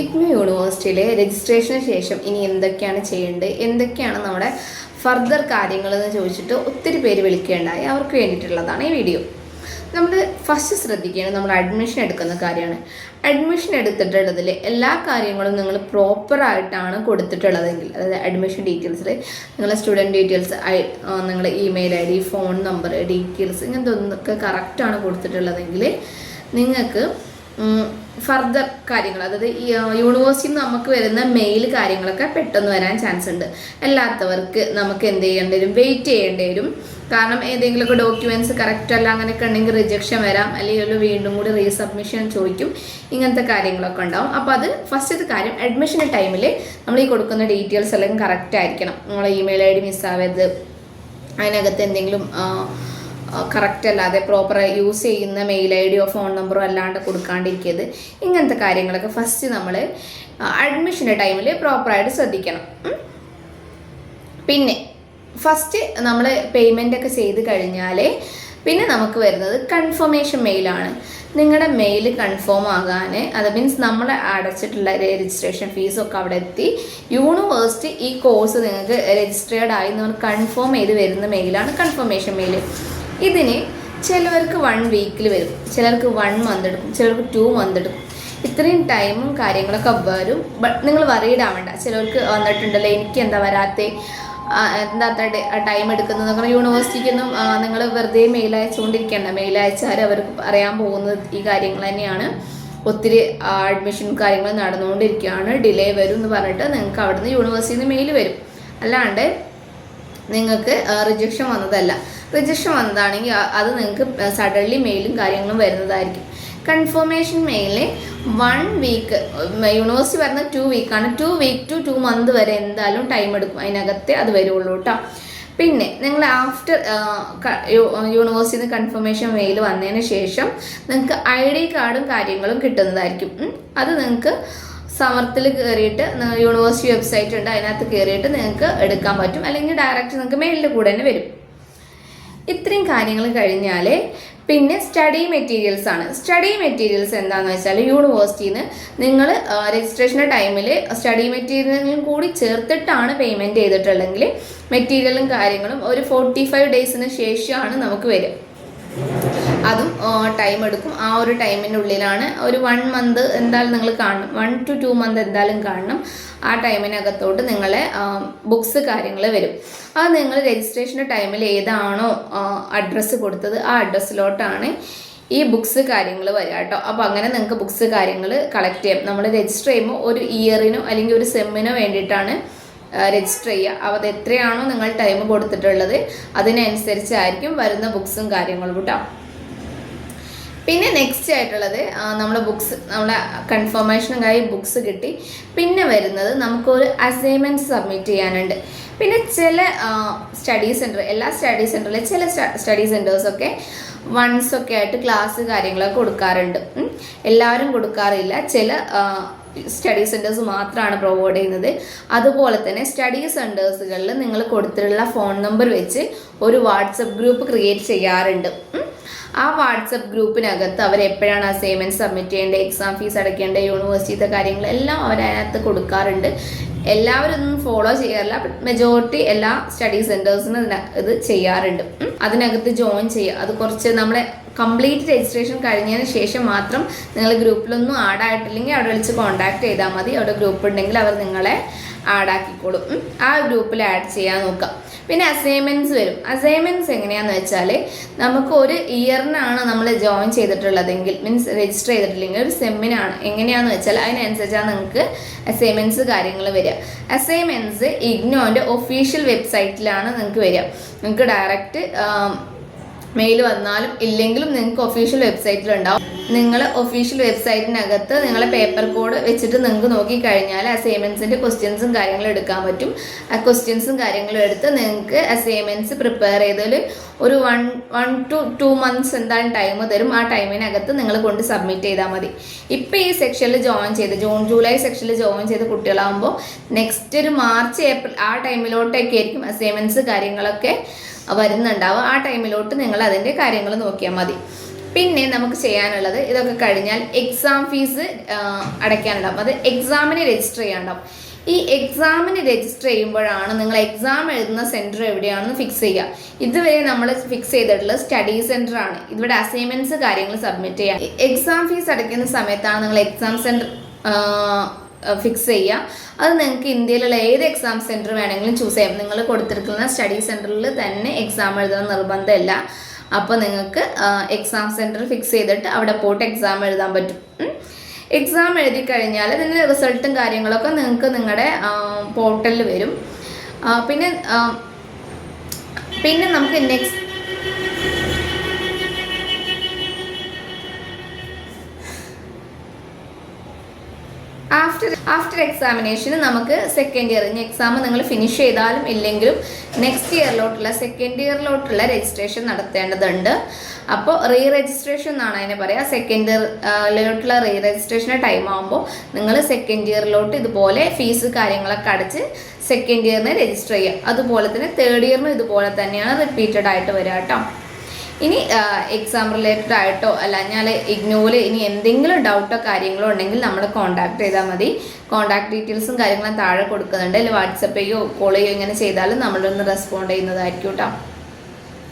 ഇഗ്നു യൂണിവേഴ്സിറ്റിയിലെ രജിസ്ട്രേഷന് ശേഷം ഇനി എന്തൊക്കെയാണ് ചെയ്യേണ്ടത്? എന്തൊക്കെയാണ് നമ്മുടെ ഫർദർ കാര്യങ്ങൾ എന്ന് ചോദിച്ചിട്ട് ഒത്തിരി പേര് വിളിക്കുകയുണ്ടായി അവർക്ക് വേണ്ടിയിട്ടുള്ളതാണ് ഈ വീഡിയോ നമ്മൾ ഫസ്റ്റ് ശ്രദ്ധിക്കേണ്ടത് നമ്മൾ അഡ്മിഷൻ എടുക്കുന്ന കാര്യമാണ്. അഡ്മിഷൻ എടുത്തിട്ടുള്ളതിൽ എല്ലാ കാര്യങ്ങളും നിങ്ങൾ പ്രോപ്പറായിട്ടാണ് കൊടുത്തിട്ടുള്ളതെങ്കിൽ അതായത് അഡ്മിഷൻ ഡീറ്റെയിൽസിൽ നിങ്ങളെ സ്റ്റുഡന്റ് ഡീറ്റെയിൽസ് നിങ്ങളുടെ email I D phone number details ഇങ്ങനത്തെ ഒന്നൊക്കെ കറക്റ്റാണ് കൊടുത്തിട്ടുള്ളതെങ്കിൽ നിങ്ങൾക്ക് ഫർദർ കാര്യങ്ങൾ. അതായത് യൂണിവേഴ്സിൽ നിന്ന് നമുക്ക് വരുന്ന മെയിൽ കാര്യങ്ങളൊക്കെ പെട്ടെന്ന് വരാൻ ചാൻസ് ഉണ്ട്. അല്ലാത്തവർക്ക് നമുക്ക് എന്ത് ചെയ്യേണ്ടി വരും? വെയിറ്റ് ചെയ്യേണ്ടി വരും. കാരണം ഏതെങ്കിലുമൊക്കെ ഡോക്യുമെന്റ്സ് കറക്റ്റ് അല്ല അങ്ങനെയൊക്കെ ഉണ്ടെങ്കിൽ റിജക്ഷൻ വരാം. അല്ലെങ്കിൽ വീണ്ടും കൂടി റീസബ്മിഷൻ ചോദിക്കും. ഇങ്ങനത്തെ കാര്യങ്ങളൊക്കെ ഉണ്ടാവും. അപ്പോൾ അത് ഫസ്റ്റത്തെ കാര്യം അഡ്മിഷൻ ടൈമിൽ നമ്മൾ ഈ കൊടുക്കുന്ന ഡീറ്റെയിൽസ് എല്ലാം കറക്റ്റ് ആയിരിക്കണം. നമ്മളെ ഇമെയിൽ ഐ ഡി മിസ്സാവരുത് അതിനകത്ത് എന്തെങ്കിലും കറക്റ്റ് അല്ലാതെ പ്രോപ്പർ യൂസ് ചെയ്യുന്ന മെയിൽ ഐ ഡിയോ ഫോൺ നമ്പറോ അല്ലാണ്ട് കൊടുക്കാണ്ടിരിക്കരുത്. ഇങ്ങനത്തെ കാര്യങ്ങളൊക്കെ ഫസ്റ്റ് നമ്മൾ അഡ്മിഷന്റെ ടൈമിൽ പ്രോപ്പറായിട്ട് ശ്രദ്ധിക്കണം. പിന്നെ ഫസ്റ്റ് നമ്മൾ പേയ്മെന്റ് ഒക്കെ ചെയ്ത് കഴിഞ്ഞാൽ പിന്നെ നമുക്ക് വരുന്നത് കൺഫർമേഷൻ മെയിലാണ് നിങ്ങളുടെ മെയിൽ കൺഫേം ആകാൻ അത് മീൻസ് നമ്മൾ അടച്ചിട്ടുള്ള രജിസ്ട്രേഷൻ ഫീസൊക്കെ അവിടെ എത്തി. യൂണിവേഴ്സിറ്റി ഈ കോഴ്സ് നിങ്ങൾക്ക് രജിസ്റ്റേർഡ് ആയി നിങ്ങൾ കൺഫേം ചെയ്ത് വരുന്ന മെയിലാണ് കൺഫർമേഷൻ മെയിൽ ഇതിന് ചിലവർക്ക് വൺ വീക്കിൽ വരും. ചിലർക്ക് വൺ മന്ത് എടുക്കും. ചിലർക്ക് ടു മന്ത് എടുക്കും. ഇത്രയും ടൈമും കാര്യങ്ങളൊക്കെ വരും. ബട്ട് നിങ്ങൾ വറീഡ് ചിലവർക്ക് വന്നിട്ടുണ്ടല്ലോ എനിക്ക് എന്താ വരാത്തേ എന്താ ടൈം എടുക്കുന്നത്? നിങ്ങൾ യൂണിവേഴ്സിറ്റിക്കൊന്നും നിങ്ങൾ വെറുതെ മെയിൽ അയച്ചുകൊണ്ടിരിക്കേണ്ട. മെയിൽ അയച്ചാൽ അവർക്ക് അറിയാൻ പോകുന്നത് ഈ കാര്യങ്ങൾ തന്നെയാണ്. ഒത്തിരി അഡ്മിഷൻ കാര്യങ്ങൾ നടന്നുകൊണ്ടിരിക്കുകയാണ്. ഡിലേ വരും എന്ന് പറഞ്ഞിട്ട് നിങ്ങൾക്ക് അവിടുന്ന് യൂണിവേഴ്സിറ്റിയിൽ മെയിൽ വരും. അല്ലാണ്ട് നിങ്ങൾക്ക് റിജക്ഷൻ വന്നതല്ല. റിജക്ഷൻ വന്നതാണെങ്കിൽ അത് നിങ്ങൾക്ക് സഡൻലി മെയിലും കാര്യങ്ങളും വരുന്നതായിരിക്കും. കൺഫർമേഷൻ മെയിലിൽ വൺ വീക്ക് യൂണിവേഴ്സിറ്റി വരുന്ന two വീക്കാണ് two week two two month വരെ എന്തായാലും ടൈം എടുക്കും. അതിനകത്തെ അത് വരുള്ളൂ കേട്ടോ പിന്നെ നിങ്ങൾ ആഫ്റ്റർ യൂണിവേഴ്സിറ്റിയിൽ നിന്ന് കൺഫർമേഷൻ മെയിൽ വന്നതിന് ശേഷം നിങ്ങൾക്ക് ഐ ഡി കാർഡും കാര്യങ്ങളും കിട്ടുന്നതായിരിക്കും. അത് നിങ്ങൾക്ക് സമർത്തിൽ കയറിയിട്ട് യൂണിവേഴ്സിറ്റി വെബ്സൈറ്റ് ഉണ്ട്. അതിനകത്ത് കയറിയിട്ട് നിങ്ങൾക്ക് എടുക്കാൻ പറ്റും. അല്ലെങ്കിൽ ഡയറക്റ്റ് നിങ്ങൾക്ക് മെയിലിന്റെ കൂടെ തന്നെ വരും. ഇത്രയും കാര്യങ്ങൾ കഴിഞ്ഞാൽ പിന്നെ സ്റ്റഡി മെറ്റീരിയൽസ് ആണ്. സ്റ്റഡി മെറ്റീരിയൽസ് എന്താണെന്ന് വെച്ചാൽ യൂണിവേഴ്സിറ്റിയിൽ നിന്ന് നിങ്ങൾ രജിസ്ട്രേഷന്റെ ടൈമിൽ സ്റ്റഡി മെറ്റീരിയലും കൂടി ചേർത്തിട്ടാണ് പേയ്മെന്റ് ചെയ്തിട്ടുള്ളെങ്കിൽ മെറ്റീരിയലും കാര്യങ്ങളും ഒരു ഫോർട്ടി ഫൈവ് ഡേയ്സിന് ശേഷമാണ് നമുക്ക് വരിക. അതും ടൈം എടുക്കും. ആ ഒരു ടൈമിന്റെ ഉള്ളിലാണ് ഒരു വൺ മന്ത് എന്തായാലും നിങ്ങൾ കാണണം. വൺ ടു ടു മന്ത് എന്തായാലും കാണണം. ആ ടൈമിനകത്തോട്ട് നിങ്ങളെ ബുക്സ് കാര്യങ്ങൾ വരും. അത് നിങ്ങൾ രജിസ്ട്രേഷന്റെ ടൈമിൽ ഏതാണോ അഡ്രസ്സ് കൊടുത്തത് ആ അഡ്രസ്സിലോട്ടാണ് ഈ ബുക്സ് കാര്യങ്ങൾ വരിക കേട്ടോ അപ്പോൾ അങ്ങനെ നിങ്ങൾക്ക് ബുക്സ് കാര്യങ്ങൾ കളക്ട് ചെയ്യാം. നമ്മൾ രജിസ്റ്റർ ചെയ്യുമ്പോൾ ഒരു ഇയറിനോ അല്ലെങ്കിൽ ഒരു സെമ്മിനോ വേണ്ടിയിട്ടാണ് രജിസ്റ്റർ ചെയ്യുക. അപ്പോൾ അത് എത്രയാണോ നിങ്ങൾ ടൈം കൊടുത്തിട്ടുള്ളത് അതിനനുസരിച്ചായിരിക്കും വരുന്ന ബുക്സും കാര്യങ്ങളും കേട്ടോ പിന്നെ നെക്സ്റ്റ് ആയിട്ടുള്ളത് നമ്മുടെ ബുക്സ് നമ്മുടെ കൺഫർമേഷനും കാര്യം ബുക്സ് കിട്ടി പിന്നെ വരുന്നത് നമുക്കൊരു അസൈൻമെന്റ് സബ്മിറ്റ് ചെയ്യാനുണ്ട് പിന്നെ ചില സ്റ്റഡി സെന്റർ എല്ലാ സ്റ്റഡി സെന്ററിലും ചില സ്റ്റഡി സെന്റേഴ്സൊക്കെ വൺസ് ഒക്കെ ആയിട്ട് ക്ലാസ് കാര്യങ്ങളൊക്കെ കൊടുക്കാറുണ്ട്. എല്ലാവരും കൊടുക്കാറില്ല ചില സ്റ്റഡി സെന്റേഴ്സ് മാത്രമാണ് പ്രൊവൈഡ് ചെയ്യുന്നത് അതുപോലെ തന്നെ സ്റ്റഡി സെന്റേഴ്സുകളിൽ നിങ്ങൾ കൊടുത്തിട്ടുള്ള ഫോൺ നമ്പർ വെച്ച് ഒരു വാട്സപ്പ് ഗ്രൂപ്പ് ക്രിയേറ്റ് ചെയ്യാറുണ്ട്. ആ വാട്സപ്പ് ഗ്രൂപ്പിനകത്ത് അവർ എപ്പോഴാണ് അസൈൻമെന്റ് സബ്മിറ്റ് ചെയ്യേണ്ടത് എക്സാം ഫീസ് അടയ്ക്കേണ്ടത് എല്ലാം കാര്യങ്ങളെല്ലാം അവരതിനകത്ത് കൊടുക്കാറുണ്ട്. എല്ലാവരും ഒന്നും ഫോളോ ചെയ്യാറില്ല ബട്ട് മെജോറിറ്റി എല്ലാ സ്റ്റഡി സെന്റേഴ്സിനും ഇത് ചെയ്യാറുണ്ട്. അതിനകത്ത് ജോയിൻ ചെയ്യുക. അത് കുറച്ച് നമ്മളെ കംപ്ലീറ്റ് രജിസ്ട്രേഷൻ കഴിഞ്ഞതിന് ശേഷം മാത്രം നിങ്ങൾ ഗ്രൂപ്പിലൊന്നും ആഡ് ആയിട്ടില്ലെങ്കിൽ അവിടെ വിളിച്ച് കോൺടാക്ട് ചെയ്താൽ മതി. അവിടെ ഗ്രൂപ്പ് ഉണ്ടെങ്കിൽ അവർ നിങ്ങളെ ആഡ് ആക്കിക്കോളും. ആ ഗ്രൂപ്പിൽ ആഡ് ചെയ്യാൻ നോക്കാം പിന്നെ അസൈൻമെന്റ്സ് വരും. അസൈൻമെന്റ്സ് എങ്ങനെയാന്ന് വെച്ചാൽ നമുക്ക് ഒരു ഇയറിനാണ് നമ്മൾ ജോയിൻ ചെയ്തിട്ടുള്ളതെങ്കിൽ മീൻസ് രജിസ്റ്റർ ചെയ്തിട്ടില്ലെങ്കിൽ ഒരു സെമ്മിനാണ് എങ്ങനെയാന്ന് വെച്ചാൽ അതിനനുസരിച്ചാണ് നിങ്ങൾക്ക് അസൈൻമെന്റ്സ് കാര്യങ്ങൾ വരിക. അസൈൻമെന്റ്സ് ഇഗ്നോന്റെ ഒഫീഷ്യൽ വെബ്സൈറ്റിലാണ് നിങ്ങൾക്ക് വരിക. നിങ്ങൾക്ക് ഡയറക്റ്റ് മെയിൽ വന്നാലും ഇല്ലെങ്കിലും നിങ്ങൾക്ക് ഒഫീഷ്യൽ വെബ്സൈറ്റിൽ ഉണ്ടാവും നിങ്ങൾ ഒഫീഷ്യൽ വെബ്സൈറ്റിനകത്ത് നിങ്ങളെ പേപ്പർ കോഡ് വെച്ചിട്ട് നിങ്ങൾക്ക് നോക്കിക്കഴിഞ്ഞാൽ അസൈൻമെന്റ്സിന്റെ ക്വസ്റ്റ്യൻസും കാര്യങ്ങളും എടുക്കാൻ പറ്റും. ആ ക്വസ്റ്റ്യൻസും കാര്യങ്ങളും എടുത്ത് നിങ്ങൾക്ക് അസൈൻമെന്റ്സ് പ്രിപ്പയർ ചെയ്തതിൽ ഒരു one one two two months എന്തായാലും ടൈം തരും ആ ടൈമിനകത്ത് നിങ്ങൾ കൊണ്ട് സബ്മിറ്റ് ചെയ്താൽ മതി. ഇപ്പം ഈ സെക്ഷനിൽ ജോയിൻ ചെയ്ത് ജൂൺ ജൂലൈ സെക്ഷനിൽ ജോയിൻ ചെയ്ത കുട്ടികളാകുമ്പോൾ നെക്സ്റ്റ് ഒരു മാർച്ച് ഏപ്രിൽ ആ ടൈമിലോട്ടൊക്കെ ആയിരിക്കും അസൈൻമെന്റ്സ് കാര്യങ്ങളൊക്കെ വരുന്നുണ്ടാവും ആ ടൈമിലോട്ട് നിങ്ങൾ അതിന്റെ കാര്യങ്ങൾ നോക്കിയാൽ മതി. പിന്നെ നമുക്ക് ചെയ്യാനുള്ളത് ഇതൊക്കെ കഴിഞ്ഞാൽ എക്സാം ഫീസ് അടയ്ക്കാനുണ്ടാവും. അത് എക്സാമിന് രജിസ്റ്റർ ചെയ്യാനുണ്ടാവും. ഈ എക്സാമിന് രജിസ്റ്റർ ചെയ്യുമ്പോഴാണ് നിങ്ങൾ എക്സാം എഴുതുന്ന സെന്റർ എവിടെയാണെന്ന് ഫിക്സ് ചെയ്യുക. ഇതുവരെ നമ്മൾ ഫിക്സ് ചെയ്തിട്ടുള്ള സ്റ്റഡി സെന്റർ ആണ്. ഇവിടെ അസൈൻമെന്റ്സ് കാര്യങ്ങൾ സബ്മിറ്റ് ചെയ്യാം എക്സാം ഫീസ് അടയ്ക്കുന്ന സമയത്താണ് നിങ്ങൾ എക്സാം സെന്റർ ഫിക്സ് ചെയ്യുക. അത് നിങ്ങൾക്ക് ഇന്ത്യയിലുള്ള ഏത് എക്സാം സെന്റർ വേണമെങ്കിലും ചൂസ് ചെയ്യാം. നിങ്ങൾ കൊടുത്തിരിക്കുന്ന സ്റ്റഡി സെന്ററിൽ തന്നെ എക്സാം എഴുതുന്ന നിർബന്ധമില്ല. അപ്പോൾ നിങ്ങൾക്ക് എക്സാം സെന്റർ ഫിക്സ് ചെയ്തിട്ട് അവിടെ പോയിട്ട് എക്സാം എഴുതാൻ പറ്റും. എക്സാം എഴുതി കഴിഞ്ഞാൽ ഇതിന്റെ റിസൾട്ടും കാര്യങ്ങളൊക്കെ നിങ്ങൾക്ക് നിങ്ങളുടെ പോർട്ടലിൽ വരും. പിന്നെ പിന്നെ നമുക്ക് നെക്സ്റ്റ് ആഫ്റ്റർ ആഫ്റ്റർ എക്സാമിനേഷന് നമുക്ക് സെക്കൻഡ് ഇയർ ഇനി എക്സാം നിങ്ങൾ ഫിനിഷ് ചെയ്താലും ഇല്ലെങ്കിലും നെക്സ്റ്റ് ഇയറിലോട്ടുള്ള സെക്കൻഡ് ഇയറിലോട്ടുള്ള രജിസ്ട്രേഷൻ നടത്തേണ്ടതുണ്ട്. അപ്പോൾ റീ രജിസ്ട്രേഷൻ എന്നാണ് അതിനെ പറയുക സെക്കൻഡ് ഇയറിലോട്ടുള്ള റീ രജിസ്ട്രേഷന്റെ ടൈം ആകുമ്പോൾ നിങ്ങൾ സെക്കൻഡ് ഇയറിലോട്ട് ഇതുപോലെ ഫീസ് കാര്യങ്ങളൊക്കെ അടച്ച് സെക്കൻഡ് ഇയറിന് രജിസ്റ്റർ ചെയ്യുക. അതുപോലെ തന്നെ തേർഡ് ഇയറിനും ഇതുപോലെ തന്നെയാണ് റിപ്പീറ്റഡ് ആയിട്ട് വരിക കേട്ടോ. ഇനി എക്സാം റിലേറ്റഡ് ആയിട്ടോ അല്ല ഞാൻ ഇഗ്നോയിൽ ഇനി എന്തെങ്കിലും ഡൗട്ടോ കാര്യങ്ങളോ ഉണ്ടെങ്കിൽ നമ്മൾ കോൺടാക്ട് ചെയ്താൽ മതി. കോൺടാക്ട് ഡീറ്റെയിൽസും കാര്യങ്ങളും താഴെ കൊടുക്കുന്നുണ്ട്. അല്ലെങ്കിൽ വാട്സപ്പ് ചെയ്യോ കോൾ ചെയ്യോ ഇങ്ങനെ ചെയ്താലും നമ്മളൊന്ന് റെസ്പോണ്ട് ചെയ്യുന്നതായിരിക്കും കേട്ടോ